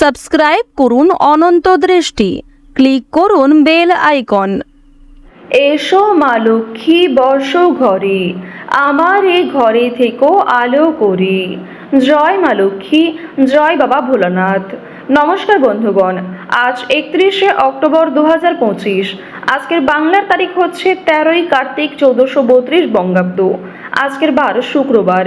Subscribe করুন অনন্ত দৃষ্টি। Click করুন বেল আইকন। এসো মা লক্ষ্মী বর্ষ ঘরে। আমার এই ঘরে থেকেও আলো করি। জয় মা লক্ষ্মী, জয় বাবা ভোলানাথ। নমস্কার বন্ধুগণ, আজ একত্রিশে অক্টোবর দু হাজার পঁচিশ। আজকের বাংলার তারিখ হচ্ছে তেরোই কার্তিক চৌদ্দশো বত্রিশ বঙ্গাব্দ। আজকের বার শুক্রবার।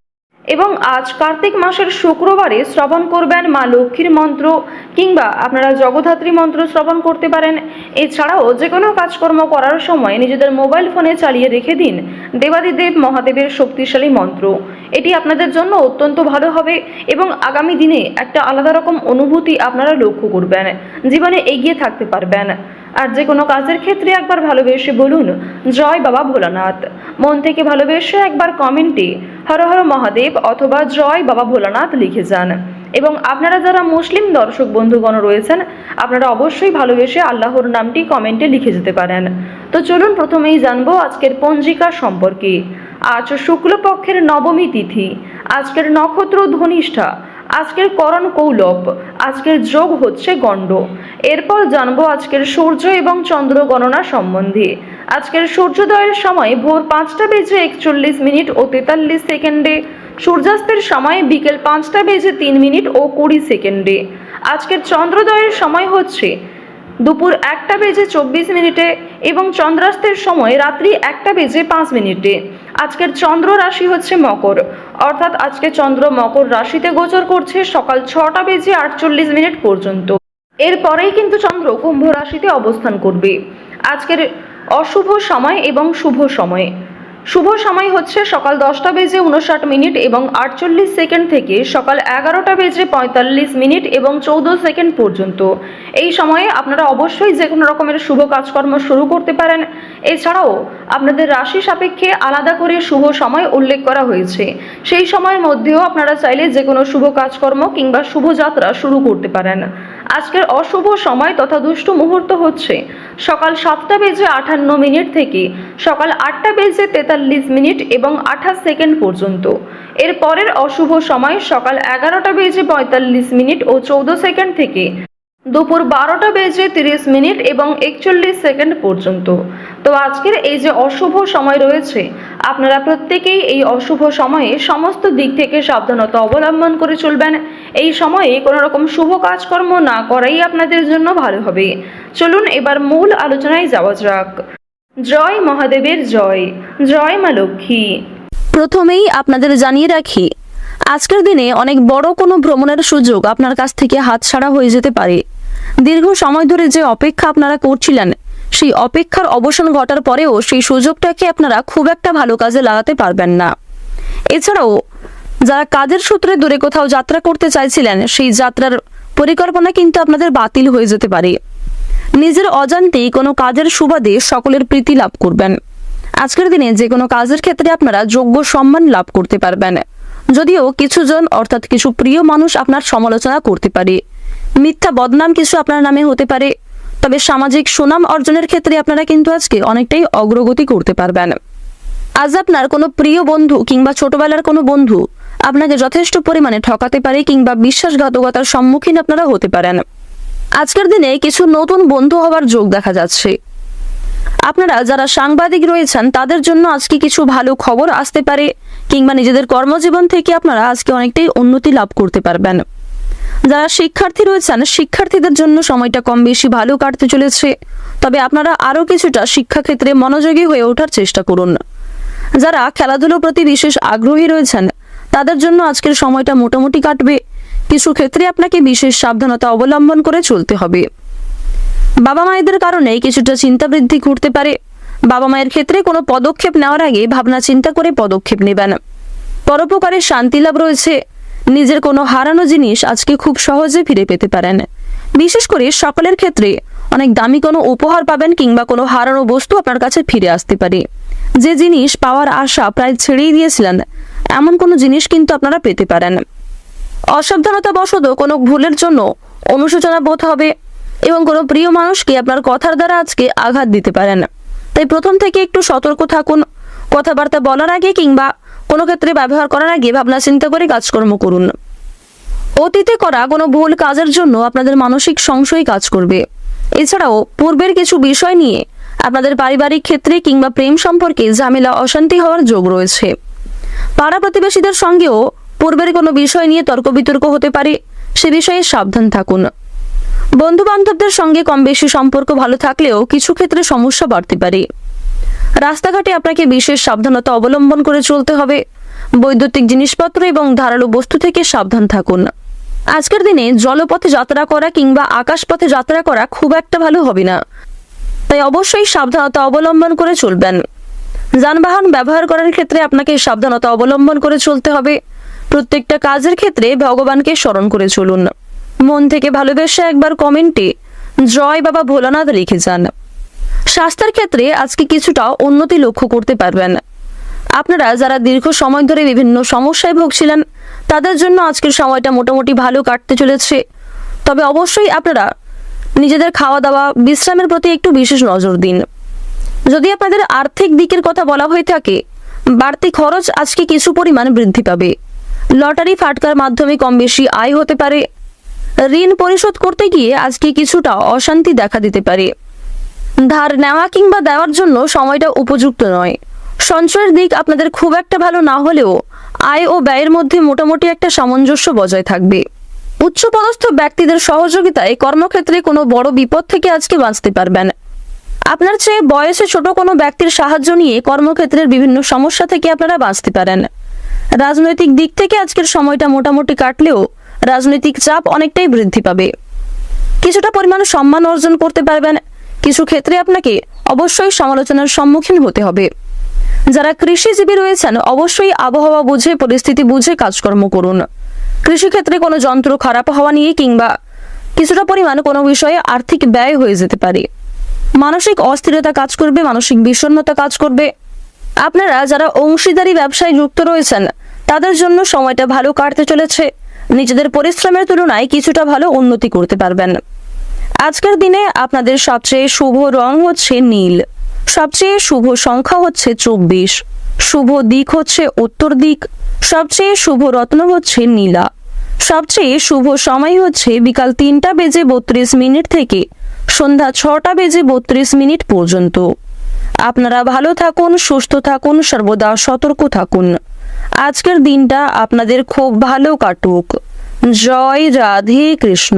এবং আজ কার্তিক মাসের শুক্রবারে শ্রবণ করবেন মা লক্ষ্মীর মন্ত্র কিংবা আপনারা জগধাত্রী মন্ত্র শ্রবণ করতে পারেন। এছাড়াও যে কোনো কাজকর্ম করার সময় নিজেদের মোবাইল ফোনে চালিয়ে রেখে দিন দেবাদিদেব মহাদেবের শক্তিশালী মন্ত্র। এটি আপনাদের জন্য অত্যন্ত ভালো হবে এবং আগামী দিনে একটা আলাদা রকম অনুভূতি আপনারা লক্ষ্য করবেন। জীবনে এগিয়ে থাকতে পারবেন। আর যে কোনো কাজের ক্ষেত্রে একবার ভালোবেসে বলুন, জয় বাবা ভোলানাথ। মন থেকে ভালোবেসে একবার কমেন্টে হর হর মহাদেব অথবা জয় বাবা ভোলানাথ লিখে যান। এবং আপনারা যারা মুসলিম দর্শক বন্ধুগণ রয়েছেন, আপনারা অবশ্যই ভালোবেসে আল্লাহর নামটি কমেন্টে লিখে যেতে পারেন। তো চলুন প্রথমেই জানব আজকের পঞ্জিকা সম্পর্কে। আজ শুক্লপক্ষের নবমী তিথি, আজকের নক্ষত্র ধনিষ্ঠা, আজকের করণ কৌলভ আজকের যোগ হচ্ছে গণ্ড। এরপর জানব আজকের সূর্য এবং চন্দ্র গণনা সম্বন্ধে। আজকের সূর্যোদয়ের সময় ভোর পাঁচটা বেজে একচল্লিশ মিনিট ও তেতাল্লিশ সেকেন্ডে, সূর্যাস্তের সময় বিকেল পাঁচটা বেজে তিন মিনিট ও কুড়ি সেকেন্ডে। আজকের চন্দ্রোদয়ের সময় হচ্ছে দুপুর একটা বেজে চব্বিশ মিনিটে এবং চন্দ্রাস্তের সময় রাত্রি একটা বেজে পাঁচ মিনিটে। আজকের চন্দ্র রাশি হচ্ছে মকর। অর্থাৎ আজকে চন্দ্র মকর রাশিতে গোচর করছে সকাল ছটা বেজে আটচল্লিশ মিনিট পর্যন্ত। এরপরেই কিন্তু চন্দ্র কুম্ভ রাশিতে অবস্থান করবে। আজকের অশুভ সময় এবং শুভ সময়। শুভ সময় হচ্ছে সকাল দশটা বেজে উনষাট মিনিট এবং আটচল্লিশ সেকেন্ড থেকে সকাল এগারোটা বেজে পঁয়তাল্লিশ মিনিট এবং চৌদ্দ সেকেন্ড পর্যন্ত। এই সময়ে আপনারা অবশ্যই যে কোনো রকমের শুভ কাজকর্ম শুরু করতে পারেন। এছাড়াও আপনাদের রাশি সাপেক্ষে আলাদা করে শুভ সময় উল্লেখ করা হয়েছে। সেই সময়ের মধ্যেও আপনারা চাইলে যে কোনো শুভ কাজকর্ম কিংবা শুভ যাত্রা শুরু করতে পারেন। আজকের অশুভ সময় তথা দুষ্টু মুহূর্ত হচ্ছে। সকাল সাতটা বেজে আঠান্ন মিনিট থেকে সকাল আটটা বেজে তেতাল্লিশ মিনিট এবং আঠাশ সেকেন্ড পর্যন্ত। এর পরের অশুভ সময় সকাল এগারোটা বেজে পঁয়তাল্লিশ মিনিট ও চৌদ্দ সেকেন্ড থেকে দুপুর বারোটা বেজে তিরিশ মিনিট এবং একচল্লিশ সেকেন্ড পর্যন্ত। তো আজকের এই যে অশুভ সময় রয়েছে, আপনারা প্রত্যেকেই এই অশুভ সময়ে সমস্ত দিক থেকে সাবধানতা অবলম্বন করে চলবেন। এই সময়ে কোনো রকম শুভ কাজকর্ম না করাই আপনাদের জন্য ভালো হবে। চলুন এবার মূল আলোচনায় যাওয়া যাক। জয় মহাদেবের জয় জয় মা লক্ষ্মী। প্রথমেই আপনাদের জানিয়ে রাখি, আজকের দিনে অনেক বড় কোনো ভ্রমণের সুযোগ আপনার কাছ থেকে হাতছাড়া হয়ে যেতে পারে। দীর্ঘ সময় ধরে যে অপেক্ষা আপনারা করছিলেন, সেই অপেক্ষার অবসান ঘটার পরেও সেই সুযোগটাকে আপনারা খুব একটা ভালো কাজে লাগাতে পারবেন না। এছাড়াও, যারা কাজের সূত্রে দূরে কোথাও যাত্রা করতে চাইছিলেন, সেই যাত্রার পরিকল্পনা কিন্তু আপনাদের বাতিল হয়ে যেতে পারে। নিজের অজান্তেই কোনো কাজের সুবাদে সকলের প্রীতি লাভ করবেন। আজকের দিনে যে কোনো কাজের ক্ষেত্রে আপনারা যোগ্য সম্মান লাভ করতে পারবেন। যদিও কিছুজন, অর্থাৎ কিছু প্রিয় মানুষ আপনার সমালোচনা করতে পারে। মিথ্যা বদনাম কিছু আপনার নামে হতে পারে, তবে সামাজিক সুনাম অর্জনের ক্ষেত্রে আপনারা কিন্তু আজকে অনেকটাই অগ্রগতি করতে পারবেন। আজ আপনার কোনো প্রিয় বন্ধু কিংবা ছোটবেলার কোনো বন্ধু আপনাকে যথেষ্ট পরিমাণে ঠকাতে পারে কিংবা বিশ্বাসঘাতকতার সম্মুখীন আপনারা হতে পারেন। আজকের দিনে কিছু নতুন বন্ধু হওয়ার যোগ দেখা যাচ্ছে। আপনারা যারা সাংবাদিক রয়েছেন, তাদের জন্য আজকে কিছু ভালো খবর আসতে পারে কিংবা নিজেদের কর্মজীবন থেকে আপনারা আজকে অনেকটাই উন্নতি লাভ করতে পারবেন। যারা শিক্ষার্থী রয়েছেন, শিক্ষার্থীদের জন্য সময়টা কম বেশি ভালো কাটতে চলেছে। তবে আপনারা আরও কিছুটা শিক্ষাক্ষেত্রে মনোযোগী হয়ে ওঠার চেষ্টা করুন। যারা খেলাধুলোর প্রতি বিশেষ আগ্রহী রয়েছেন, তাদের জন্য আজকের সময়টা মোটামুটি কাটবে। কিছু ক্ষেত্রে আপনাকে বিশেষ সাবধানতা অবলম্বন করে চলতে হবে। বাবা মায়েদের কারণে কিছুটা চিন্তা বৃদ্ধি ঘটতে পারে। বাবা মায়ের ক্ষেত্রে কোনো পদক্ষেপ নেওয়ার আগে ভাবনা চিন্তা করে পদক্ষেপ নেবেন। পরোপকারের শান্তি লাভ রয়েছে। নিজের কোনো হারানো জিনিস আজকে খুব সহজে ফিরে পেতে পারেন। বিশেষ করে সকলের ক্ষেত্রে অনেক দামি কোনো উপহার পাবেন কিংবা কোনো হারানো বস্তু আপনার কাছে ফিরে আসতে পারে। যে জিনিস পাওয়ার আশা প্রায় ছেড়েই দিয়েছিলেন, এমন কোনো জিনিস কিন্তু আপনারা পেতে পারেন। অসাবধানতা বশত কোনো ভুলের জন্য অনুশোচনা বোধ হবে এবং কোনো প্রিয় মানুষকে আপনার কথার দ্বারা আজকে আঘাত দিতে পারেন। তাই প্রথম থেকে একটু সতর্ক থাকুন। কথাবার্তা বলার আগে কিংবা কোনো ক্ষেত্রে ব্যবহার করার আগে ভাবনা চিন্তা করে কাজকর্ম করুন। অতীতে করা কোনো ভুল কাজের জন্য আপনাদের মানসিক সংশয় কাজ করবে। এছাড়াও, পূর্বের কিছু বিষয় নিয়ে আপনাদের পারিবারিক ক্ষেত্রে কিংবা প্রেম সম্পর্কে ঝামেলা, অশান্তি হওয়ার যোগ রয়েছে। পাড়া প্রতিবেশীদের সঙ্গেও পূর্বের কোনো বিষয় নিয়ে তর্ক বিতর্ক হতে পারে, সে বিষয়ে সাবধান থাকুন। বন্ধু বান্ধবদের সঙ্গে কম বেশি সম্পর্ক ভালো থাকলেও কিছু ক্ষেত্রে সমস্যা বাড়তে পারে। রাস্তাঘাটে আপনাকে বিশেষ সাবধানতা অবলম্বন করে চলতে হবে। বৈদ্যুতিক জিনিসপত্র এবং ধারালো বস্তু থেকে সাবধান থাকুন। আজকের দিনে জলপথে যাত্রা করা কিংবা আকাশপথে যাত্রা করা খুব একটা ভালো হবে না। তাই অবশ্যই সাবধানতা অবলম্বন করে চলবেন। যানবাহন ব্যবহার করার ক্ষেত্রে আপনাকে সাবধানতা অবলম্বন করে চলতে হবে। প্রত্যেকটা কাজের ক্ষেত্রে ভগবানকে স্মরণ করে চলুন। মন থেকে ভালোবেসে একবার কমেন্টে, জয় বাবা ভোলানাথ লিখে যান। স্বাস্থ্যের ক্ষেত্রে আজকে কিছুটা উন্নতি লক্ষ্য করতে পারবেন। আপনারা যারা দীর্ঘ সময় ধরে বিভিন্ন সমস্যায় ভুগছিলেন, তাদের জন্য আজকের সময়টা মোটামুটি ভালো কাটতে চলেছে। তবে অবশ্যই আপনারা নিজেদের খাওয়া দাওয়া বিশ্রামের প্রতি একটু বিশেষ নজর দিন। যদি আপনাদের আর্থিক দিকের কথা বলা হয়ে থাকে, বাড়তি খরচ আজকে কিছু পরিমাণ বৃদ্ধি পাবে। লটারি ফাটকার মাধ্যমে কম বেশি আয় হতে পারে। ঋণ পরিশোধ করতে গিয়ে আজকে কিছুটা অশান্তি দেখা দিতে পারে। ধার নেওয়া কিংবা দেওয়ার জন্য সময়টা উপযুক্ত নয়। সঞ্চয়ের দিক আপনাদের খুব একটা ভালো না হলেও আয় ও ব্যয়ের মধ্যে মোটামুটি একটা সামঞ্জস্য বজায় থাকবে। উচ্চপদস্থ ব্যক্তিদের সহযোগিতায় কর্মক্ষেত্রে কোনো বড় বিপদ থেকে আজকে বাঁচতে পারবেন। আপনার চেয়ে বয়সে ছোট কোনো ব্যক্তির সাহায্য নিয়ে কর্মক্ষেত্রের বিভিন্ন সমস্যা থেকে আপনারা বাঁচতে পারেন। রাজনৈতিক দিক থেকে আজকের সময়টা মোটামুটি কাটলেও রাজনৈতিক চাপ অনেকটাই বৃদ্ধি পাবে। কিছুটা পরিমাণ সম্মান অর্জন করতে পারবেন কিছু ক্ষেত্রে আপনাকে অবশ্যই সমালোচনার সম্মুখীন হতে হবে। যারা কৃষিজীবী রয়েছেন, অবশ্যই আবহাওয়া বুঝে, পরিস্থিতি বুঝে কাজকর্ম করুন। কৃষিক্ষেত্রে কোনো যন্ত্র খারাপ হওয়া নিয়ে কিংবা কিছুটা পরিমাণ কোনো বিষয়ে আর্থিক ব্যয় হয়ে যেতে পারে। মানসিক অস্থিরতা কাজ করবে, মানসিক বিষণ্ণতা কাজ করবে। আপনারা যারা অংশীদারি ব্যবসায় যুক্ত রয়েছেন, তাদের জন্য সময়টা ভালো কাটতে চলেছে। নিজেদের পরিশ্রমের তুলনায় কিছুটা ভালো উন্নতি করতে পারবেন। আজকের দিনে আপনাদের সবচেয়ে শুভ রং হচ্ছে নীল। সবচেয়ে শুভ সংখ্যা হচ্ছে চব্বিশ। শুভ দিক হচ্ছে উত্তর দিক। সবচেয়ে শুভ রত্ন হচ্ছে নীলা। সবচেয়ে শুভ সময় হচ্ছে বিকাল তিনটা বেজে বত্রিশ মিনিট থেকে সন্ধ্যা ছটা বেজে বত্রিশ মিনিট পর্যন্ত। আপনারা ভালো থাকুন, সুস্থ থাকুন, সর্বদা সতর্ক থাকুন। আজকের দিনটা আপনাদের খুব ভালো কাটুক। জয় রাধে কৃষ্ণ।